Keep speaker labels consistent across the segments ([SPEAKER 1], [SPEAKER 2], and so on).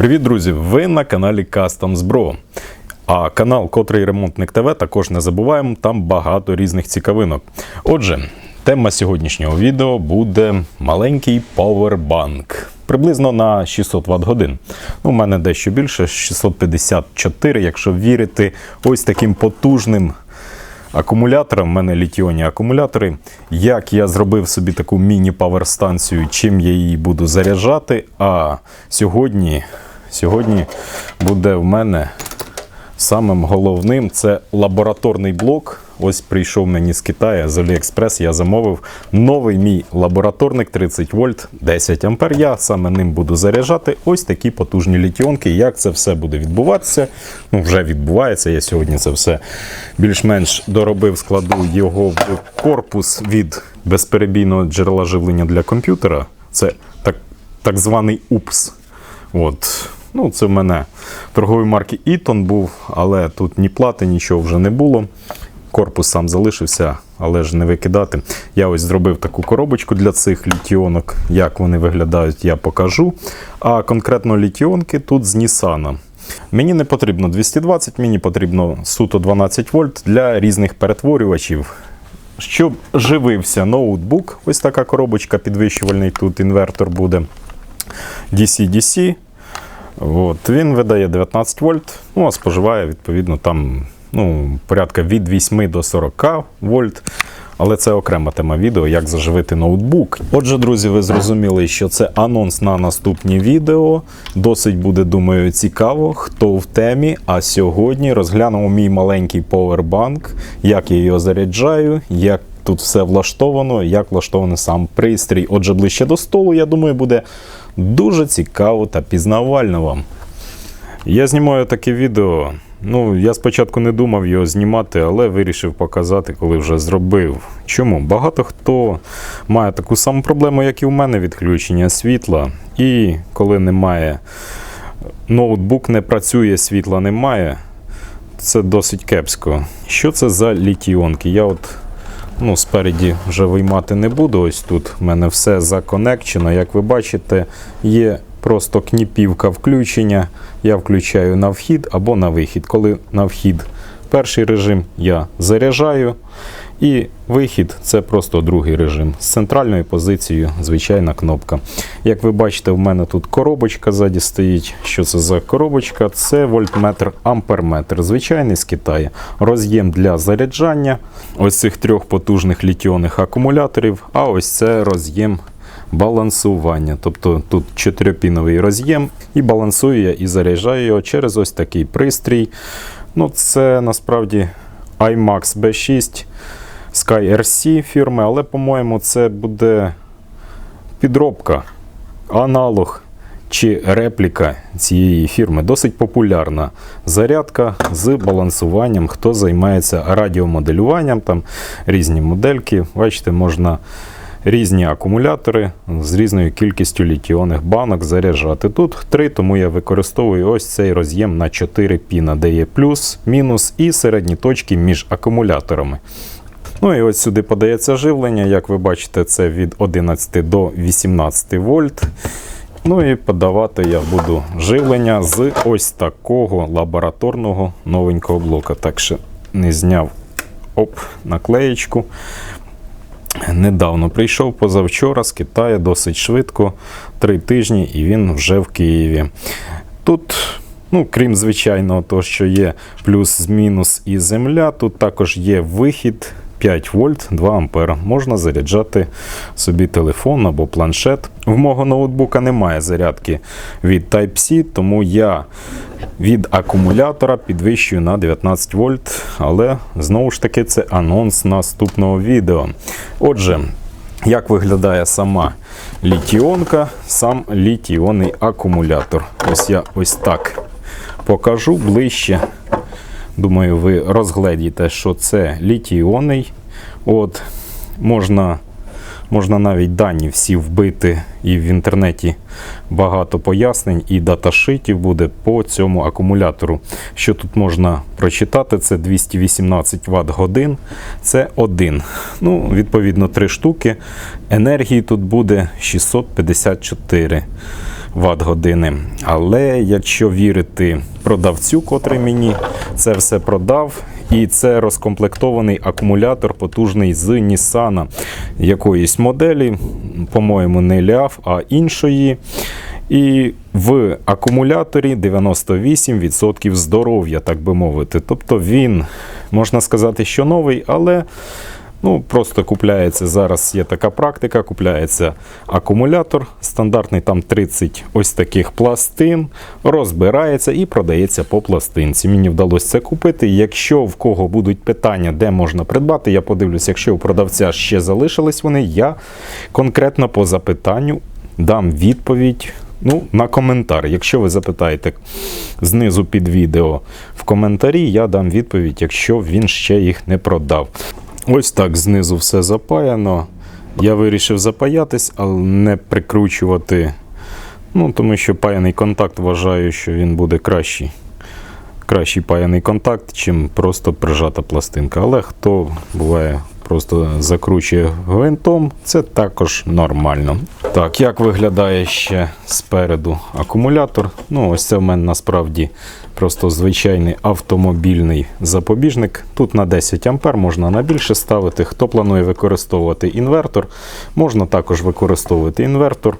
[SPEAKER 1] Привіт, друзі! Ви на каналі Customs Bro. А канал Котрий Ремонтник ТВ також не забуваємо, там багато різних цікавинок. Отже, тема сьогоднішнього відео буде маленький пауербанк. Приблизно на 600 Вт годин. Ну, у мене дещо більше, 654, якщо вірити ось таким потужним акумулятором. У мене літіонні акумулятори. Як я зробив собі таку міні-паверстанцію, чим я її буду заряджати. А сьогодні, сьогодні буде в мене самим головним це лабораторний блок. Ось прийшов мені з Китаю, з Aliexpress, я замовив новий мій лабораторник 30 вольт 10 ампер. Я саме ним буду заряджати ось такі потужні літіонки. Як це все буде відбуватися? Ну, вже відбувається. Я сьогодні це все більш-менш доробив, складу його в корпус від безперебійного джерела живлення для комп'ютера. Це так, так званий УПС. От. Ну, це в мене торгової марки Eaton був, але тут ні плати, нічого вже не було. Корпус сам залишився, але ж не викидати. Я ось зробив таку коробочку для цих літіонок. Як вони виглядають, я покажу. А конкретно літіонки тут з Nissan. Мені не потрібно 220, мені потрібно суто 12 вольт для різних перетворювачів. Щоб живився ноутбук, ось така коробочка підвищувальний, тут інвертор буде DC-DC. От, він видає 19 вольт, ну а споживає відповідно там ну, порядка від 8 до 40 вольт. Але це окрема тема відео, як заживити ноутбук. Отже, друзі, ви зрозуміли, що це анонс на наступні відео. Досить буде, думаю, цікаво, хто в темі. А сьогодні розглянемо мій маленький повербанк, як я його заряджаю, як тут все влаштовано, як влаштований сам пристрій. Отже, ближче до столу, я думаю, буде дуже цікаво та пізнавально вам. Я знімаю таке відео. Ну, я спочатку не думав його знімати, але вирішив показати, коли вже зробив. Чому? Багато хто має таку саму проблему, як і у мене, відключення світла. І коли немає, ноутбук не працює, світла немає. Це досить кепсько. Що це за літіонки? Я от ну, спереді вже виймати не буду. Ось тут в мене все законекчено. Як ви бачите, є просто кніпівка включення. Я включаю на вхід або на вихід. Коли на вхід перший режим я заряджаю. І вихід це просто другий режим. З центральною позицією звичайна кнопка. Як ви бачите, в мене тут коробочка ззаді стоїть. Що це за коробочка? Це вольтметр амперметр. Звичайний з Китаю. Роз'єм для заряджання ось цих трьох потужних літіонних акумуляторів. А ось це роз'єм балансування. Тобто тут чотирьопіновий роз'єм, і балансую я і заряджаю його через ось такий пристрій. Ну, Це насправді iMax B6 Sky RC фірми, але, по-моєму, це буде підробка, аналог чи репліка цієї фірми. Досить популярна зарядка з балансуванням, хто займається радіомоделюванням, там різні модельки. Бачите, можна різні акумулятори з різною кількістю літіонних банок заряджати. Тут три, тому я використовую ось цей роз'єм на 4 піна, де є плюс, мінус і середні точки між акумуляторами. Ну і ось сюди подається живлення. Як ви бачите, це від 11 до 18 вольт. Ну і подавати я буду живлення з ось такого лабораторного новенького блока. Так що не зняв оп, наклеєчку. Недавно прийшов позавчора з Китаю досить швидко, три тижні, і він вже в Києві. Тут, ну, крім звичайного, того, що є плюс-мінус і земля, тут також є вихід 5 вольт 2 ампера. Можна заряджати собі телефон або планшет. В мого ноутбука немає зарядки від Type-C, тому я від акумулятора підвищую на 19 вольт. Але знову ж таки це анонс наступного відео. Отже, як виглядає сама літіонка, сам літіонний акумулятор. Ось я ось так покажу ближче. Думаю, ви розгледіте, що це літій-іонний. От, Можна можна навіть дані всі вбити, і в інтернеті багато пояснень і даташитів буде по цьому акумулятору. Що тут можна прочитати, це 218 Вт годин. Це один. Ну, Відповідно, три штуки. Енергії тут буде 654. Вт години. Але якщо вірити продавцю, котрий мені це все продав, і це розкомплектований акумулятор потужний з Nissan якоїсь моделі, по-моєму, не ляв, а іншої. І в акумуляторі 98% здоров'я, так би мовити. Тобто він, можна сказати, що новий, але ну, просто купляється зараз. Є така практика, купляється акумулятор, стандартний там 30 ось таких пластин, розбирається і продається по пластинці. Мені вдалося це купити. Якщо в кого будуть питання, де можна придбати, я подивлюся, якщо у продавця ще залишились вони, я конкретно по запитанню дам відповідь. Ну, на коментар. Якщо ви запитаєте знизу під відео в коментарі, я дам відповідь, якщо він ще їх не продав. Ось так знизу все запаяно. Я вирішив запаятись, але не прикручувати. Ну, тому що паяний контакт вважаю, що він буде кращий. Кращий паяний контакт, чим просто прижата пластинка. Але хто буває просто закручує гвинтом, це також нормально. Так, як виглядає ще спереду акумулятор? Ну, ось це в мене насправді просто звичайний автомобільний запобіжник. Тут на 10 А можна на більше ставити. Хто планує використовувати інвертор, можна також використовувати інвертор.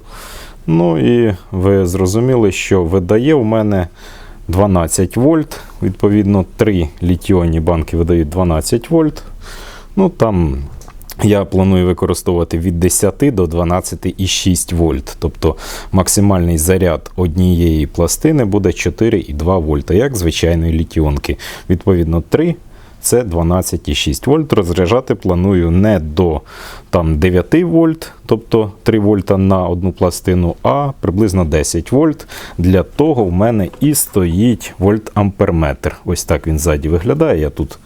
[SPEAKER 1] Ну і ви зрозуміли, що видає у мене 12 вольт. Відповідно, 3 літіонні банки видають 12 вольт. Ну там я планую використовувати від 10 до 12,6 вольт. Тобто максимальний заряд однієї пластини буде 4,2 вольта, як звичайної літіонки. Відповідно, 3 це 12,6 вольт. Розряджати планую не до там, 9 вольт, тобто 3 вольта на одну пластину, а приблизно 10 вольт. Для того в мене і стоїть вольт-амперметр. Ось так він ззаді виглядає. Я тут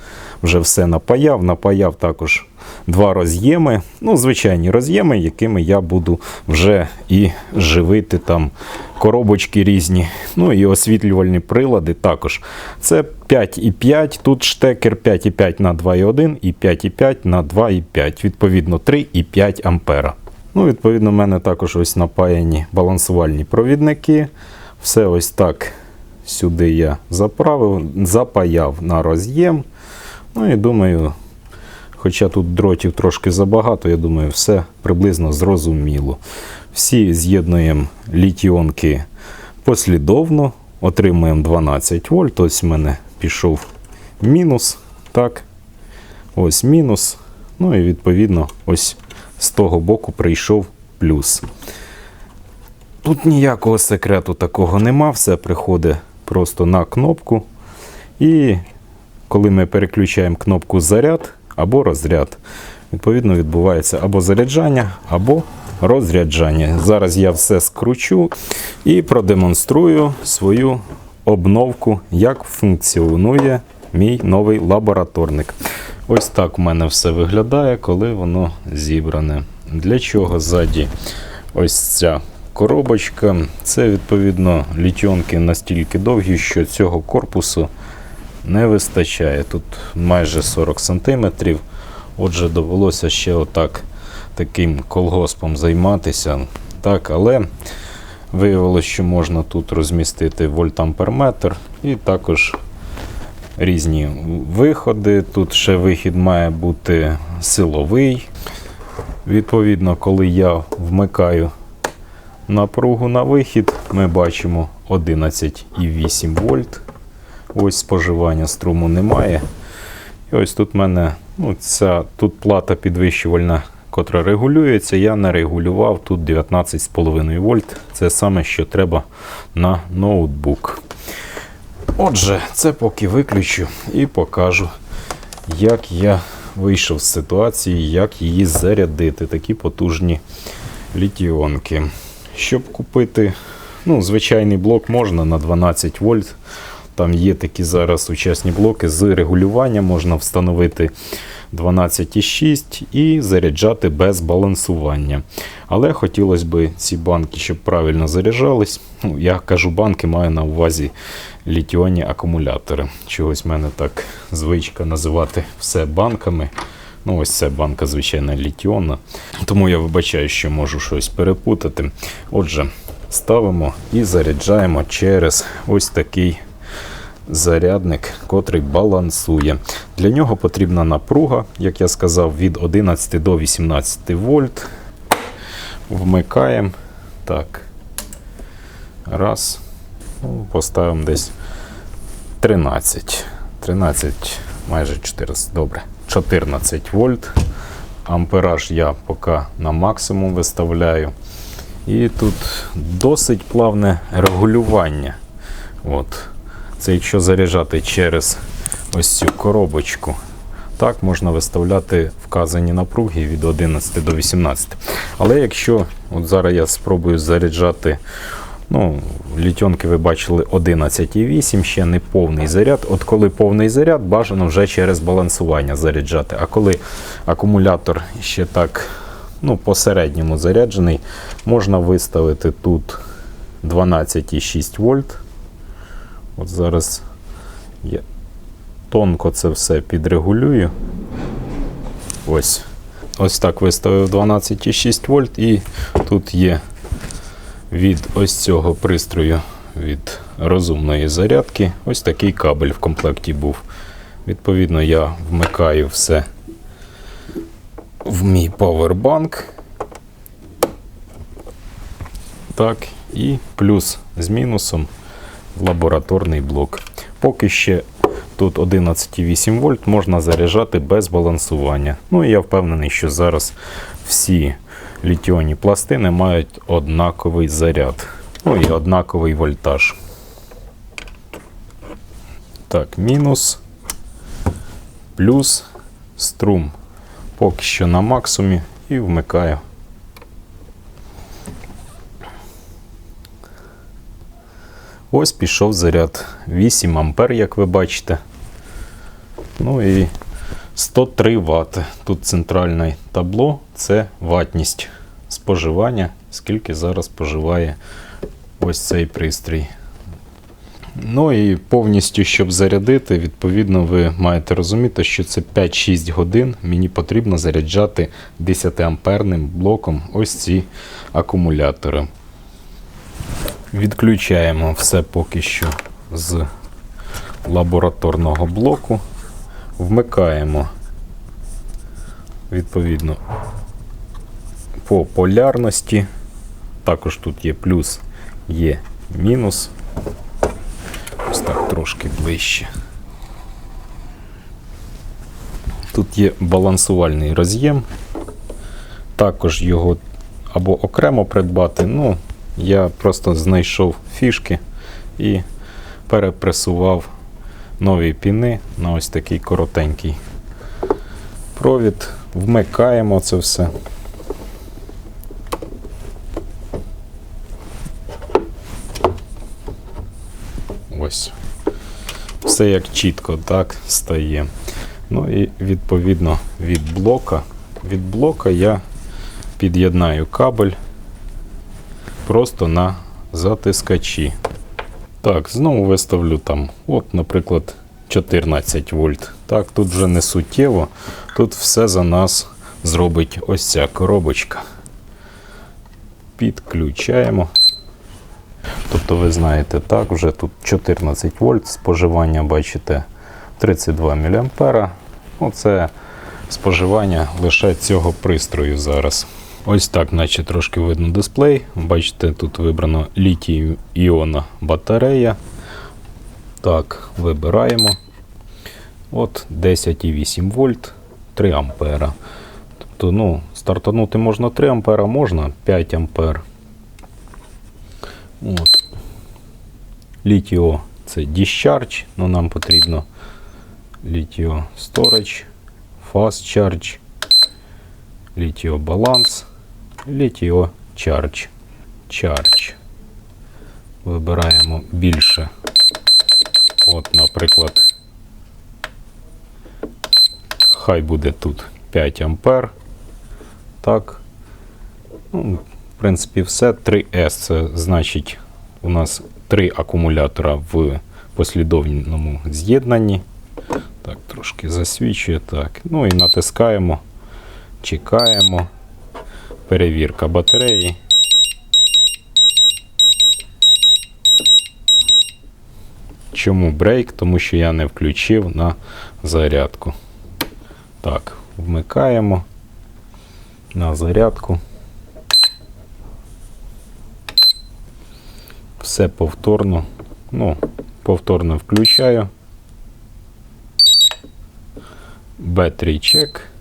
[SPEAKER 1] вже все напаяв. Напаяв також два роз'єми, ну, звичайні роз'єми, якими я буду вже і живити там коробочки різні. Ну і освітлювальні прилади також. Це 5,5, тут штекер 5,5 на 2,1 і 5,5 на 2,5, відповідно 3,5 ампера. Ну, Відповідно, в мене також ось напаяні балансувальні провідники. Все ось так сюди я заправив, запаяв на роз'єм. Ну і думаю, хоча тут дротів трошки забагато, я думаю, все приблизно зрозуміло. Всі з'єднуємо літіонки послідовно, отримуємо 12 вольт. Ось в мене пішов мінус. Так, ось мінус. Ну і відповідно, ось з того боку прийшов плюс. Тут ніякого секрету такого нема, все приходить просто на кнопку. І коли ми переключаємо кнопку заряд або розряд, відповідно відбувається або заряджання, або розряджання. Зараз я все скручу і продемонструю свою обновку, як функціонує мій новий лабораторник. Ось так у мене все виглядає, коли воно зібране. Для чого ззаді ось ця коробочка. Це, відповідно, літьонки настільки довгі, що цього корпусу не вистачає. Тут майже 40 см. Отже, довелося ще отак таким колгоспом займатися. Так, Але виявилося, що можна тут розмістити вольтамперметр і також різні виходи. Тут ще вихід має бути силовий. Відповідно, коли я вмикаю напругу на вихід, ми бачимо 11,8 вольт. Ось споживання струму немає. І ось тут в мене ну, ця тут плата підвищувальна, котра регулюється. Я не регулював тут 19,5 вольт. Це саме, що треба на ноутбук. Отже, це поки виключу і покажу, як я вийшов з ситуації, як її зарядити. Такі потужні літіонки. Щоб купити ну, звичайний блок можна на 12 вольт. Там є такі зараз сучасні блоки з регулюванням, можна встановити 12,6 і заряджати без балансування. Але хотілося б ці банки, щоб правильно заряджались. Ну, Я кажу банки, маю на увазі літіонні акумулятори. Чогось в мене так звичка називати все банками. Ну, ось це банка, звичайно, літіонна. Тому я вибачаю, що можу щось перепутати. Отже, ставимо і заряджаємо через ось такий зарядник, котрий балансує. Для нього потрібна напруга, як я сказав, від 11 до 18 вольт. Вмикаємо. Так. Раз. Ну, Поставимо десь 13. 13, майже 14. Добре. 14 вольт. Ампераж я поки на максимум виставляю. І тут досить плавне регулювання. От. Це якщо заряджати через ось цю коробочку. Так, можна виставляти вказані напруги від 11 до 18. Але якщо от зараз я спробую заряджати, ну, літьонки ви бачили 11,8, ще не повний заряд. От коли повний заряд, бажано вже через балансування заряджати. А коли акумулятор ще так ну, посередньому заряджений, можна виставити тут 12,6 вольт. От зараз я тонко це все підрегулюю. Ось. Ось так виставив 12,6 вольт, і тут є від ось цього пристрою від розумної зарядки. Ось такий кабель в комплекті був. Відповідно, я вмикаю все в мій павербанк. Так, і плюс з мінусом лабораторний блок. Поки ще тут 11,8 вольт можна заряджати без балансування. Ну і я впевнений, що зараз всі літіонні пластини мають однаковий заряд. Ну і однаковий вольтаж. Так, мінус, плюс, струм. Поки що на максимумі і вмикаю. Ось пішов заряд 8 ампер, як ви бачите. Ну і 103 Вт. Тут центральне табло це ватність споживання, скільки зараз споживає ось цей пристрій. Ну і повністю, щоб зарядити, відповідно, ви маєте розуміти, що це 5-6 годин. Мені потрібно заряджати 10 амперним блоком ось ці акумулятори. Відключаємо все поки що з лабораторного блоку. Вмикаємо відповідно по полярності. Також тут є плюс, є мінус. Ось так трошки ближче. Тут є балансувальний роз'єм. Також його або окремо придбати. Ну, я просто знайшов фішки і перепресував нові піни на ось такий коротенький провід. Вмикаємо це все. Ось. Все як чітко так стає. Ну і відповідно від блока. Від блока я під'єднаю кабель просто на затискачі. Так, знову виставлю там, от, наприклад, 14 вольт. Так, тут вже не суттєво. Тут все за нас зробить ось ця коробочка. Підключаємо. Тобто, ви знаєте, так, вже тут 14 вольт, споживання, бачите, 32 мА. Оце споживання лише цього пристрою зараз. Ось так, наче трошки видно дисплей. Бачите, тут вибрано літій іона батарея. Так, вибираємо. От 10,8 вольт, 3 ампера. Тобто, ну, стартанути можна 3 ампера, можна 5 ампер. От. Літіо це discharge, ну нам потрібно літіо storage, fast charge, літіо баланс, літіо charge. Charge. Вибираємо більше. От, наприклад, хай буде тут 5 ампер. Так. Ну, в принципі, все. 3S це значить у нас три акумулятора в послідовному з'єднанні. Так, трошки засвічує. Так. Ну і натискаємо, чекаємо перевірка батареї. Чому брейк? Тому що я не включив на зарядку. Так, вмикаємо на зарядку. Все повторно, ну, повторно включаю. Battery check.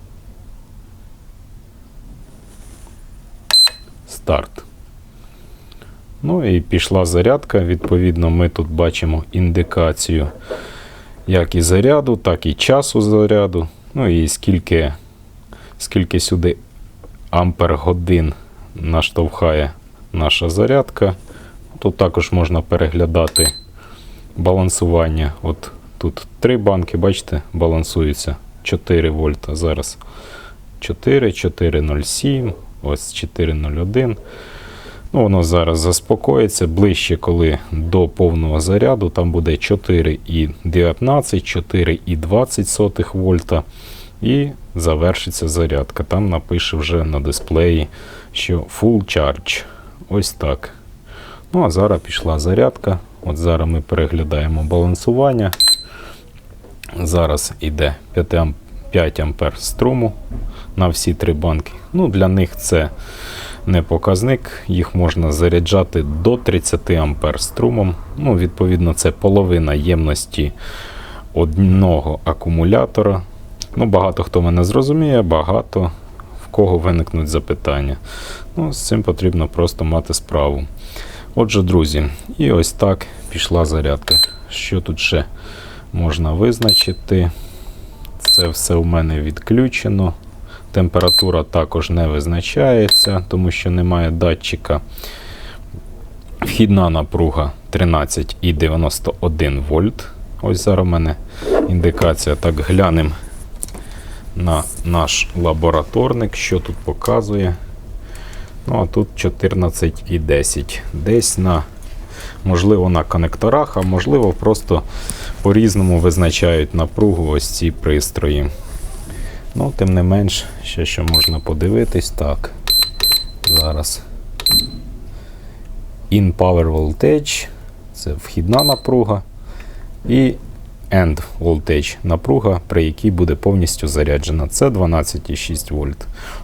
[SPEAKER 1] Старт. Ну і пішла зарядка. Відповідно, ми тут бачимо індикацію як і заряду, так і часу заряду. Ну і скільки, скільки сюди ампер годин наштовхає наша зарядка. Тут також можна переглядати балансування. От тут три банки, бачите, балансуються 4 вольта. Зараз 4, 4,07, ось 4,01. Ну, воно зараз заспокоїться. Ближче, коли до повного заряду, там буде 4,19, 4,20 вольта. І завершиться зарядка. Там напише вже на дисплеї, що Full Charge. Ось так. Ну, а зараз пішла зарядка. От зараз ми переглядаємо балансування. Зараз йде 5 амп- 5 ампер струму на всі три банки. Ну, для них це не показник, їх можна заряджати до 30 ампер струмом. Ну, відповідно, це половина ємності одного акумулятора. Ну, багато хто мене зрозуміє, багато в кого виникнуть запитання. Ну, з цим потрібно просто мати справу. Отже, друзі, і ось так пішла зарядка. Що тут ще можна визначити? Це все у мене відключено. Температура також не визначається, тому що немає датчика. Вхідна напруга 13,91 вольт. Ось зараз у мене індикація. Так, глянемо на наш лабораторник, що тут показує. Ну, а тут 14,10. Десь на, можливо, на конекторах, а можливо, просто по-різному визначають напругу ось ці пристрої. Ну, тим не менш, ще що можна подивитись. Так, зараз. In Power Voltage це вхідна напруга. І End Voltage напруга, при якій буде повністю заряджена. Це 12,6 вольт.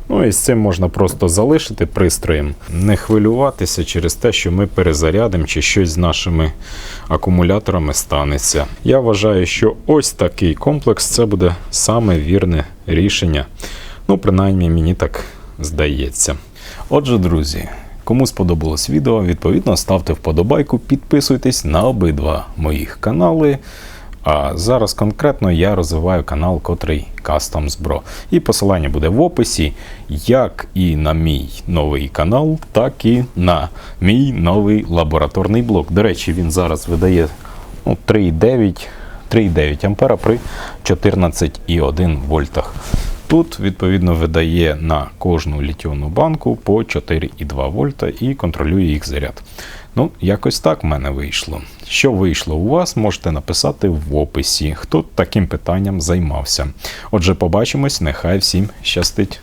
[SPEAKER 1] Ну і з цим можна просто залишити пристроєм, не хвилюватися через те, що ми перезарядимо чи щось з нашими акумуляторами станеться. Я вважаю, що ось такий комплекс це буде саме вірне рішення. Ну, принаймні, мені так здається. Отже, друзі. Кому сподобалось відео, відповідно ставте вподобайку, підписуйтесь на обидва моїх канали. А зараз конкретно я розвиваю канал, котрий Customs Bro. І посилання буде в описі, як і на мій новий канал, так і на мій новий лабораторний блок. До речі, він зараз видає ну, 3,9 3,9 ампера при 14,1 вольтах. Тут, відповідно, видає на кожну літіонну банку по 4,2 вольта і контролює їх заряд. Ну, якось так в мене вийшло. Що вийшло у вас, можете написати в описі, хто таким питанням займався. Отже, побачимось, нехай всім щастить.